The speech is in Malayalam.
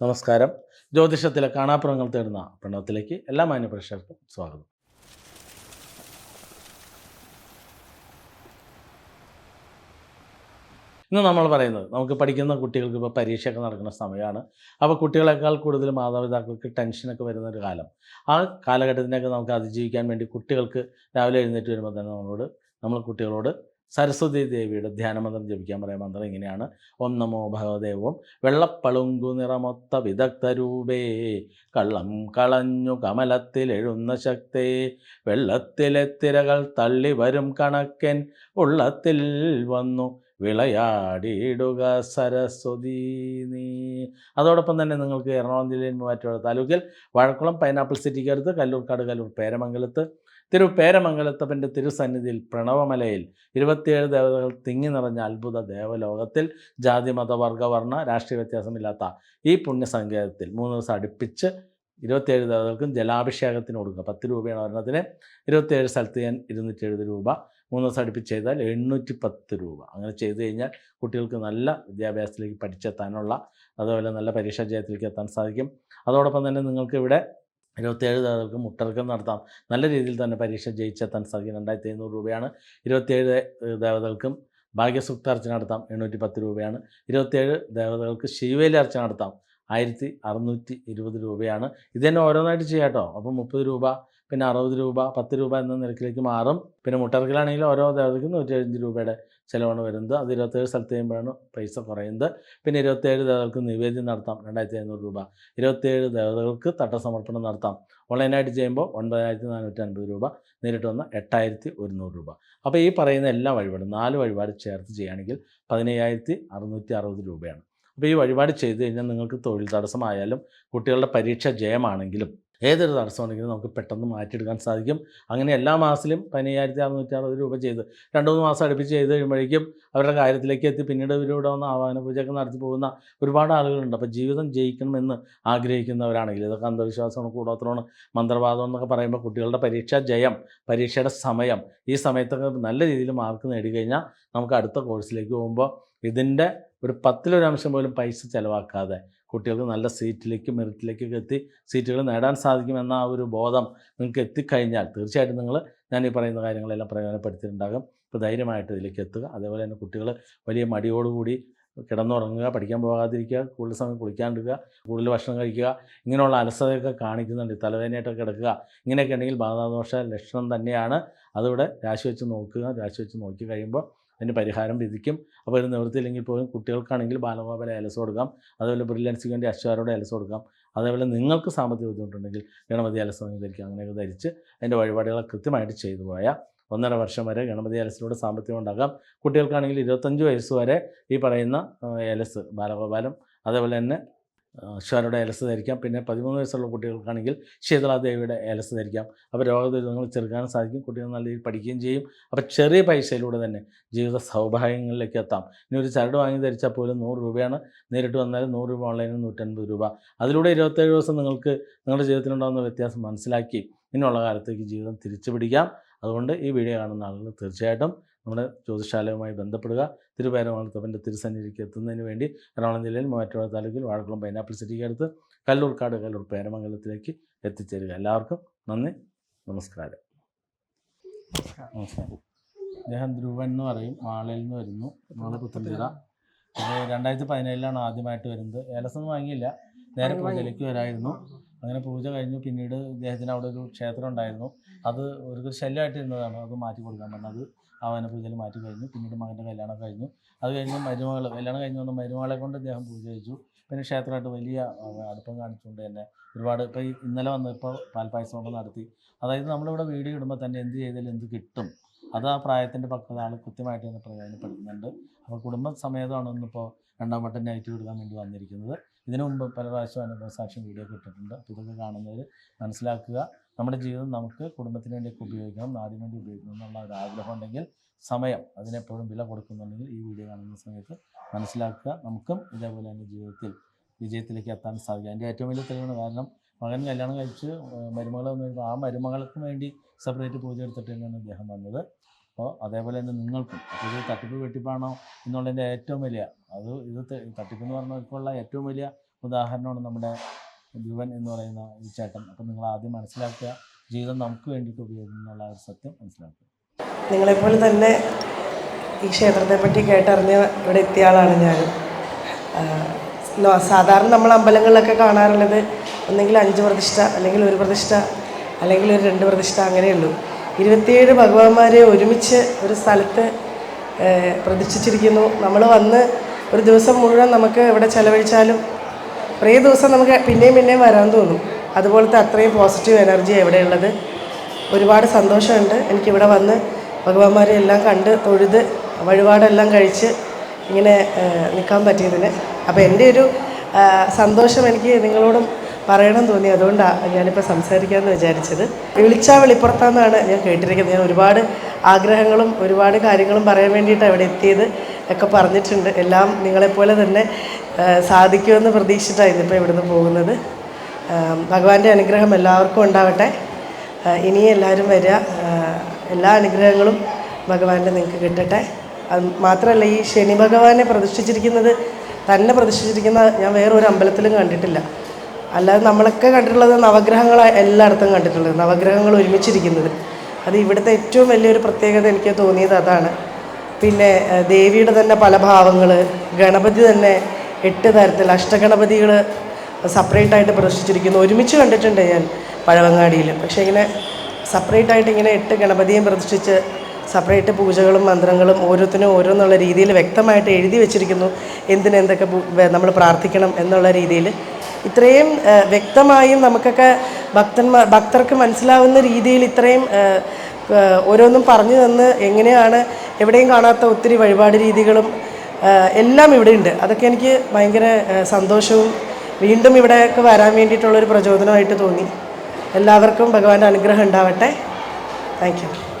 നമസ്കാരം. ജ്യോതിഷത്തിലെ കാണാപ്പുറങ്ങൾ തേടുന്ന പ്രണവത്തിലേക്ക് എല്ലാ മാന്യപ്രേക്ഷകർക്കും സ്വാഗതം. ഇന്ന് നമ്മൾ പറയുന്നത് നമുക്ക് പഠിക്കുന്ന കുട്ടികൾക്ക് ഇപ്പോൾ പരീക്ഷയൊക്കെ നടക്കുന്ന സമയമാണ്. അപ്പോൾ കുട്ടികളെക്കാൾ കൂടുതൽ മാതാപിതാക്കൾക്ക് ടെൻഷനൊക്കെ വരുന്ന ഒരു കാലം. ആ കാലഘട്ടത്തിനൊക്കെ നമുക്ക് അതിജീവിക്കാൻ വേണ്ടി കുട്ടികൾക്ക് രാവിലെ എഴുന്നേറ്റ് വരുമ്പോൾ തന്നെ നമ്മളോട് നമ്മൾ കുട്ടികളോട് സരസ്വതി ദേവിയുടെ ധ്യാനമന്ത്രം ജപിക്കാൻ പറയാം മന്ത്രം ഇങ്ങനെയാണ്. ഓം നമോ ഭഗവദേവം വെള്ളപ്പളുങ്കു നിറമൊത്ത വിദഗ്ധരൂപേ കള്ളം കളഞ്ഞു കമലത്തിൽ എഴുന്ന ശക്തേ വെള്ളത്തിലെ തിരകൾ തള്ളി വരും കണക്കൻ ഉള്ളത്തിൽ വന്നു വിളയാടിയിടുക സരസ്വതി നീ. അതോടൊപ്പം തന്നെ നിങ്ങൾക്ക് എറണാകുളം ജില്ലയിൽ മൂവാറ്റുപുഴ താലൂക്കിൽ വഴക്കുളം പൈനാപ്പിൾ സിറ്റിക്കടുത്ത് കല്ലൂർക്കാട് കല്ലൂർ പേരമംഗലത്ത് തിരു പേരമംഗലത്തപ്പന്റെ തിരുസന്നിധിയിൽ പ്രണവമലയിൽ ഇരുപത്തിയേഴ് ദേവതകൾ തിങ്ങി നിറഞ്ഞ അത്ഭുത ദേവലോകത്തിൽ ജാതി മത വർഗ വർണ രാഷ്ട്രീയ വ്യത്യാസമില്ലാത്ത ഈ പുണ്യസങ്കേതത്തിൽ മൂന്ന് ദിവസം അടുപ്പിച്ച് ഇരുപത്തിയേഴ് ദേവതകൾക്കും ജലാഭിഷേകത്തിന് കൊടുക്കുക. പത്ത് രൂപയാണ് ഒരെണ്ണത്തിന്. ഇരുപത്തിയേഴ് സ്ഥലത്ത് ഞാൻ ഇരുന്നൂറ്റി എഴുപത് രൂപ. മൂന്ന് ദിവസം അടുപ്പിച്ച് ചെയ്താൽ എണ്ണൂറ്റി പത്ത് രൂപ. അങ്ങനെ ചെയ്തു കഴിഞ്ഞാൽ കുട്ടികൾക്ക് നല്ല വിദ്യാഭ്യാസത്തിലേക്ക് പഠിച്ചെത്താനുള്ള അതുപോലെ നല്ല പരീക്ഷാ ജയത്തിലേക്ക് എത്താൻ സാധിക്കും. അതോടൊപ്പം തന്നെ നിങ്ങൾക്ക് ഇവിടെ ഇരുപത്തിയേഴ് ദേവതകൾക്ക് മുട്ടർക്കം നടത്താം. നല്ല രീതിയിൽ തന്നെ പരീക്ഷ ജയിച്ചെത്താൻ സാധിക്കും. രണ്ടായിരത്തി എഴുന്നൂറ് രൂപയാണ്. ഇരുപത്തിയേഴ് ദേവതകൾക്കും ഭാഗ്യസുക്താർച്ച നടത്താം. എണ്ണൂറ്റി പത്ത് രൂപയാണ്. ഇരുപത്തിയേഴ് ദേവതകൾക്ക് ശിവേലി അർച്ച നടത്താം. ആയിരത്തി അറുന്നൂറ്റി ഇരുപത് രൂപയാണ്. ഇത് തന്നെ ഓരോന്നായിട്ട് ചെയ്യാം കേട്ടോ അപ്പം മുപ്പത് രൂപ പിന്നെ അറുപത് രൂപ പത്ത് രൂപ എന്ന നിരക്കിലേക്ക് മാറും. പിന്നെ മുട്ടർക്കിലാണെങ്കിൽ ഓരോ ദേവതയ്ക്കും നൂറ്റി എഴുപത് രൂപയുടെ ചിലവാണ് വരുന്നത്. അത് ഇരുപത്തേഴ് സ്ഥലത്ത് ചെയ്യുമ്പോഴാണ് പൈസ കുറയുന്നത്. പിന്നെ ഇരുപത്തേഴ് ദേവതകൾക്ക് നിവേദ്യം നടത്താം രണ്ടായിരത്തി അഞ്ഞൂറ് രൂപ. ഇരുപത്തേഴ് ദേവതകൾക്ക് തട്ടസമർപ്പണം നടത്താം. ഓൺലൈനായിട്ട് ചെയ്യുമ്പോൾ ഒൻപതിനായിരത്തി നാനൂറ്റി അൻപത് രൂപ നേരിട്ട് വന്ന എട്ടായിരത്തി ഒരുന്നൂറ് രൂപ. അപ്പോൾ ഈ പറയുന്ന എല്ലാ വഴിപാടും നാല് വഴിപാട് ചേർത്ത് ചെയ്യുകയാണെങ്കിൽ പതിനയ്യായിരത്തി അറുന്നൂറ്റി അറുപത് രൂപയാണ്. അപ്പോൾ ഈ വഴിപാട് ചെയ്ത് കഴിഞ്ഞാൽ നിങ്ങൾക്ക് തൊഴിൽ തടസ്സമായാലും കുട്ടികളുടെ പരീക്ഷ ജയമാണെങ്കിലും ഏതൊരു തടസ്സമുണ്ടെങ്കിലും നമുക്ക് പെട്ടെന്ന് മാറ്റിയെടുക്കാൻ സാധിക്കും. അങ്ങനെ എല്ലാ മാസത്തിലും പതിനയ്യായിരത്തി അറുന്നൂറ്റി അറുപത് രൂപ ചെയ്ത് രണ്ട് മൂന്ന് മാസം അടുപ്പിച്ച് ചെയ്ത് കഴിയുമ്പോഴേക്കും അവരുടെ കാര്യത്തിലേക്ക് എത്തി. പിന്നീട് ഇവരിവിടെ വന്ന് ആവാഹന പൂജയൊക്കെ നടത്തി പോകുന്ന ഒരുപാട് ആളുകളുണ്ട്. അപ്പോൾ ജീവിതം ജയിക്കണമെന്ന് ആഗ്രഹിക്കുന്നവരാണെങ്കിൽ ഇതൊക്കെ അന്ധവിശ്വാസമാണ് കൂടോത്രമാണ് മന്ത്രവാദം എന്നൊക്കെ പറയുമ്പോൾ കുട്ടികളുടെ പരീക്ഷാ ജയം പരീക്ഷയുടെ സമയം ഈ സമയത്തൊക്കെ നല്ല രീതിയിൽ മാർക്ക് നേടിക്കഴിഞ്ഞാൽ നമുക്ക് അടുത്ത കോഴ്സിലേക്ക് പോകുമ്പോൾ ഇതിന്റെ ഒരു പത്തിലൊരംശം പോലും പൈസ ചിലവാക്കാതെ കുട്ടികൾക്ക് നല്ല സീറ്റിലേക്ക് മെറിറ്റിലേക്കൊക്കെ എത്തി സീറ്റുകൾ നേടാൻ സാധിക്കുമെന്ന ആ ഒരു ബോധം നിങ്ങൾക്ക് എത്തിക്കഴിഞ്ഞാൽ തീർച്ചയായിട്ടും നിങ്ങൾ ഞാൻ ഈ പറയുന്ന കാര്യങ്ങളെല്ലാം പ്രയോജനപ്പെടുത്തിയിട്ടുണ്ടാകും. ഇപ്പോൾ ധൈര്യമായിട്ട് ഇതിലേക്ക് എത്തുക. അതേപോലെ തന്നെ കുട്ടികൾ വലിയ മടിയോടുകൂടി കിടന്നുറങ്ങുക പഠിക്കാൻ പോകാതിരിക്കുക കൂടുതൽ സമയം കുളിക്കാണ്ടിരിക്കുക കൂടുതൽ ഭക്ഷണം കഴിക്കുക ഇങ്ങനെയുള്ള അലസതയൊക്കെ കാണിക്കുന്നുണ്ട്. തലവേദനയായിട്ടൊക്കെ കിടക്കുക ഇങ്ങനെയൊക്കെ ഉണ്ടെങ്കിൽ ബാധാദോഷ ലക്ഷണം തന്നെയാണ്. അതിവിടെ രാശി വെച്ച് നോക്കുക രാശി വെച്ച് നോക്കി കഴിയുമ്പോൾ അതിന് പരിഹാരം വിധിക്കും. അപ്പോൾ ഒരു നിവൃത്തിയില്ലെങ്കിൽ പോലും കുട്ടികൾക്കാണെങ്കിൽ ബാലഗോപാല എലസ് കൊടുക്കാം. അതേപോലെ ബ്രില്യൻസിക്ക് വേണ്ടി അശ്വാരോടെ ഏലസ് കൊടുക്കാം. അതേപോലെ നിങ്ങൾക്ക് സാമ്പത്തിക ബുദ്ധിമുട്ടുണ്ടെങ്കിൽ ഗണപതി അലസ് വാങ്ങി ധരിക്കുക അങ്ങനെയൊക്കെ ധരിച്ച് അതിന്റെ വഴിപാടുകൾ കൃത്യമായിട്ട് ചെയ്തു പോയാൽ ഒന്നര വർഷം വരെ ഗണപതി അലസിലൂടെ സാമ്പത്തികം ഉണ്ടാകാം. കുട്ടികൾക്കാണെങ്കിൽ ഇരുപത്തഞ്ച് വയസ്സ് വരെ ഈ പറയുന്ന എലസ് ബാലഗോപാലം അതേപോലെ തന്നെ അശ്വാരുടെ ഏലസ് ധരിക്കാം. പിന്നെ പതിമൂന്ന് വയസ്സുള്ള കുട്ടികൾക്കാണെങ്കിൽ ശീതളാദേവിയുടെ ഏലസ് ധരിക്കാം. അപ്പോൾ രോഗദുരിതങ്ങൾ ചെറുക്കാനും സാധിക്കും. കുട്ടികൾ നല്ല രീതിയിൽ പഠിക്കുകയും ചെയ്യും. അപ്പോൾ ചെറിയ പൈസയിലൂടെ തന്നെ ജീവിത സൗഭാഗ്യങ്ങളിലേക്ക് എത്താം. ഇനി ഒരു ചരട് വാങ്ങി ധരിച്ചാൽ പോലും നൂറ് രൂപയാണ്. നേരിട്ട് വന്നാൽ നൂറ് രൂപ ഓൺലൈനിൽ നൂറ്റൻപത് രൂപ. അതിലൂടെ ഇരുപത്തേഴ് ദിവസം നിങ്ങൾക്ക് നിങ്ങളുടെ ജീവിതത്തിലുണ്ടാകുന്ന വ്യത്യാസം മനസ്സിലാക്കി ഇനിയുള്ള കാലത്തേക്ക് ജീവിതം തിരിച്ചു പിടിക്കാം അതുകൊണ്ട് ഈ വീഡിയോ കാണുന്ന ആളുകൾ തീർച്ചയായിട്ടും നമ്മുടെ ജ്യോതിശാലയുമായി ബന്ധപ്പെടുക. തിരുപേരമാളത്തപ്പന്റെ തിരുസന്നിധിക്ക് എത്തുന്നതിന് വേണ്ടി എറണാകുളം ജില്ലയിൽ മൂവാറ്റുപുഴ താലൂക്കിൽ വാഴക്കുളം പൈനാപ്പിൾ സിറ്റിക്ക് അടുത്ത് കല്ലൂർക്കാട് കല്ലൂർ പേരമംഗലത്തിലേക്ക് എത്തിച്ചേരുക. എല്ലാവർക്കും നന്ദി. നമസ്കാരം. നമസ്കാരം. അദ്ദേഹം ധ്രുവൻ എന്ന് പറയും. മാളയിൽ നിന്ന് വരുന്നു. മാള പുത്തൻചിറ അപ്പോൾ രണ്ടായിരത്തി പതിനേഴിലാണ് ആദ്യമായിട്ട് വരുന്നത്. ഏലസൊന്നും വാങ്ങിയില്ല. നേരെ പൂജയിലേക്ക് വരായിരുന്നു. അങ്ങനെ പൂജ കഴിഞ്ഞു. പിന്നീട് ഇദ്ദേഹത്തിന് അവിടെ ഒരു ക്ഷേത്രം ഉണ്ടായിരുന്നു. അത് ഒരു ശല്യമായിട്ട് ഇരുന്നതാണ് അത് മാറ്റി കൊടുക്കാൻ പറഞ്ഞത് അവനെ പൂജയിൽ മാറ്റി കഴിഞ്ഞു. പിന്നീട് മകന്റെ കല്യാണം കഴിഞ്ഞു. അത് കഴിഞ്ഞ് മരുമകൾ കല്യാണം കഴിഞ്ഞ് വന്ന മരുമകളെ കൊണ്ട് അദ്ദേഹം പൂജ കഴിച്ചു. പിന്നെ ക്ഷേത്രമായിട്ട് വലിയ അടുപ്പം കാണിച്ചുകൊണ്ട് തന്നെ ഒരുപാട് ഇപ്പോൾ ഈ ഇന്നലെ വന്നപ്പോൾ പാൽപ്പായസം കൊണ്ട് നടത്തി. അതായത് നമ്മളിവിടെ വീഡിയോ ഇടുമ്പോൾ തന്നെ എന്ത് ചെയ്താലും എന്ത് കിട്ടും. അത് ആ പ്രായത്തിന്റെ പക്വത ആൾ കൃത്യമായിട്ട് തന്നെ പ്രയോജനപ്പെടുത്തുന്നുണ്ട്. അപ്പോൾ കുടുംബ സമേതമാണ് ഇന്നിപ്പോൾ രണ്ടാം വട്ടം നൈറ്റ് കൊടുക്കാൻ വേണ്ടി വന്നിരിക്കുന്നത്. ഇതിനു മുമ്പ് പല പ്രാവശ്യം അനുഭവ സാക്ഷ്യം വീഡിയോ കിട്ടിയിട്ടുണ്ട് അപ്പോൾ ഇതൊക്കെ കാണുന്നവർ മനസ്സിലാക്കുക. നമ്മുടെ ജീവിതം നമുക്ക് കുടുംബത്തിന് വേണ്ടിയൊക്കെ ഉപയോഗിക്കണം നാടിന് വേണ്ടി ഉപയോഗിക്കണം എന്നുള്ള ഒരു ആഗ്രഹം ഉണ്ടെങ്കിൽ സമയം അതിനെപ്പോഴും വില കൊടുക്കുന്നുണ്ടെങ്കിൽ ഈ വീഡിയോ കാണുന്ന സമയത്ത് മനസ്സിലാക്കുക. നമുക്കും ഇതേപോലെ തന്നെ ജീവിതത്തിൽ വിജയത്തിലേക്ക് എത്താൻ സാധിക്കും. അതിന്റെ ഏറ്റവും വലിയ തെളിവാണ് കാരണം മകൻ കല്യാണം കഴിച്ച് മരുമകൾ വന്നു കഴിയുമ്പോൾ ആ മരുമകൾക്കും വേണ്ടി സെപ്പറേറ്റ് പൂജ എടുത്തിട്ട് തന്നെയാണ് അദ്ദേഹം വന്നത്. അപ്പോൾ അതേപോലെ തന്നെ നിങ്ങൾക്കും അപ്പോൾ ഇത് തട്ടിപ്പ് വെട്ടിപ്പാണോ എന്നുള്ളതിന്റെ ഏറ്റവും വലിയ അത് ഇത് തട്ടിപ്പ് എന്ന് പറഞ്ഞവർക്കുള്ള ഏറ്റവും വലിയ ഉദാഹരണമാണ് നമ്മുടെ ധ്രുവൻ എന്ന് പറയുന്ന ഈ ചേട്ടൻ. അപ്പം നിങ്ങൾ ആദ്യം മനസ്സിലാക്കുക ജീവിതം നമുക്ക് വേണ്ടിയിട്ട് ഉപയോഗിക്കുന്നു എന്നുള്ള ഒരു സത്യം മനസ്സിലാക്കുക. നിങ്ങളെപ്പോലെ തന്നെ ഈ ക്ഷേത്രത്തെ പറ്റി കേട്ടറിഞ്ഞ ഇവിടെ എത്തിയ ആളാണ് ഞാൻ സാധാരണ നമ്മൾ അമ്പലങ്ങളിലൊക്കെ കാണാറുള്ളത് ഒന്നെങ്കിൽ അഞ്ച് പ്രതിഷ്ഠ അല്ലെങ്കിൽ ഒരു പ്രതിഷ്ഠ അല്ലെങ്കിൽ ഒരു രണ്ട് പ്രതിഷ്ഠ അങ്ങനെയുള്ളൂ ഇരുപത്തിയേഴ് ഭഗവാന്മാരെ ഒരുമിച്ച് ഒരു സ്ഥലത്ത് പ്രതിഷ്ഠിച്ചിരിക്കുന്നു. നമ്മൾ വന്ന് ഒരു ദിവസം മുഴുവൻ നമുക്ക് ഇവിടെ ചെലവഴിച്ചാലും കുറേ ദിവസം നമുക്ക് പിന്നെയും പിന്നെയും വരാൻ തോന്നും. അതുപോലത്തെ അത്രയും പോസിറ്റീവ് എനർജി എവിടെയുള്ളത് ഒരുപാട് സന്തോഷമുണ്ട്. എനിക്കിവിടെ വന്ന് ഭഗവാന്മാരെ എല്ലാം കണ്ട് തൊഴുത് വഴിപാടെല്ലാം കഴിച്ച് ഇങ്ങനെ നിൽക്കാൻ പറ്റിയതിന്. അപ്പോൾ എന്റെ ഒരു സന്തോഷം എനിക്ക് നിങ്ങളോടും പറയണം തോന്നി. അതുകൊണ്ടാണ് ഞാനിപ്പോൾ സംസാരിക്കാമെന്ന് വിചാരിച്ചത്. വിളിച്ചാൽ വെളിപ്പുറത്താന്നാണ് ഞാൻ കേട്ടിരിക്കുന്നത്. ഞാൻ ഒരുപാട് ആഗ്രഹങ്ങളും ഒരുപാട് കാര്യങ്ങളും പറയാൻ വേണ്ടിയിട്ട് അവിടെ എത്തിയത്. ഒക്കെ പറഞ്ഞിട്ടുണ്ട്. എല്ലാം നിങ്ങളെപ്പോലെ തന്നെ സാധിക്കുമെന്ന് പ്രതീക്ഷിച്ചിട്ടാണ് ഇന്നിപ്പോൾ ഇവിടുന്ന് പോകുന്നത്. ഭഗവാന്റെ അനുഗ്രഹം എല്ലാവർക്കും ഉണ്ടാവട്ടെ. ഇനിയും എല്ലാവരും വരിക. എല്ലാ അനുഗ്രഹങ്ങളും ഭഗവാന്റെ നിങ്ങൾക്ക് കിട്ടട്ടെ. അത് മാത്രമല്ല ഈ ശനി ഭഗവാനെ പ്രതിഷ്ഠിച്ചിരിക്കുന്നത് തന്നെ പ്രതിഷ്ഠിച്ചിരിക്കുന്ന ഞാൻ വേറൊരു അമ്പലത്തിലും കണ്ടിട്ടില്ല. അല്ലാതെ നമ്മളൊക്കെ കണ്ടിട്ടുള്ളത് നവഗ്രഹങ്ങൾ എല്ലായിടത്തും കണ്ടിട്ടുള്ളത് നവഗ്രഹങ്ങൾ ഒരുമിച്ചിരിക്കുന്നത്. അത് ഇവിടുത്തെ ഏറ്റവും വലിയൊരു പ്രത്യേകത എനിക്ക് തോന്നിയത് അതാണ്. പിന്നെ ദേവിയുടെ തന്നെ പല ഭാവങ്ങൾ ഗണപതി തന്നെ എട്ട് തരത്തിൽ അഷ്ടഗണപതികൾ സെപ്പറേറ്റ് ആയിട്ട് പ്രതിഷ്ഠിച്ചിരിക്കുന്നു. ഒരുമിച്ച് കണ്ടിട്ടുണ്ട് ഞാൻ പഴവങ്ങാടിയിൽ പക്ഷേ ഇങ്ങനെ സെപ്പറേറ്റ് ആയിട്ട് ഇങ്ങനെ എട്ട് ഗണപതിയും പ്രദർശിച്ച് സെപ്പറേറ്റ് പൂജകളും മന്ത്രങ്ങളും ഓരോത്തിനും ഓരോന്നുള്ള രീതിയിൽ വ്യക്തമായിട്ട് എഴുതി വെച്ചിരിക്കുന്നു. എന്തിനെന്തൊക്കെ നമ്മൾ പ്രാർത്ഥിക്കണം എന്നുള്ള രീതിയിൽ ഇത്രയും വ്യക്തമായും നമുക്കൊക്കെ ഭക്തന്മാർ ഭക്തർക്ക് മനസ്സിലാവുന്ന രീതിയിൽ ഇത്രയും ഓരോന്നും പറഞ്ഞു തന്ന് എങ്ങനെയാണ് എവിടെയും കാണാത്ത ഒത്തിരി വഴിപാട് രീതികളും എല്ലാം ഇവിടെ ഉണ്ട്. അതൊക്കെ എനിക്ക് ഭയങ്കര സന്തോഷവും വീണ്ടും ഇവിടെയൊക്കെ വരാൻ വേണ്ടിയിട്ടുള്ളൊരു പ്രചോദനമായിട്ട് തോന്നി. എല്ലാവർക്കും ഭഗവാന്റെ അനുഗ്രഹം ഉണ്ടാവട്ടെ. താങ്ക്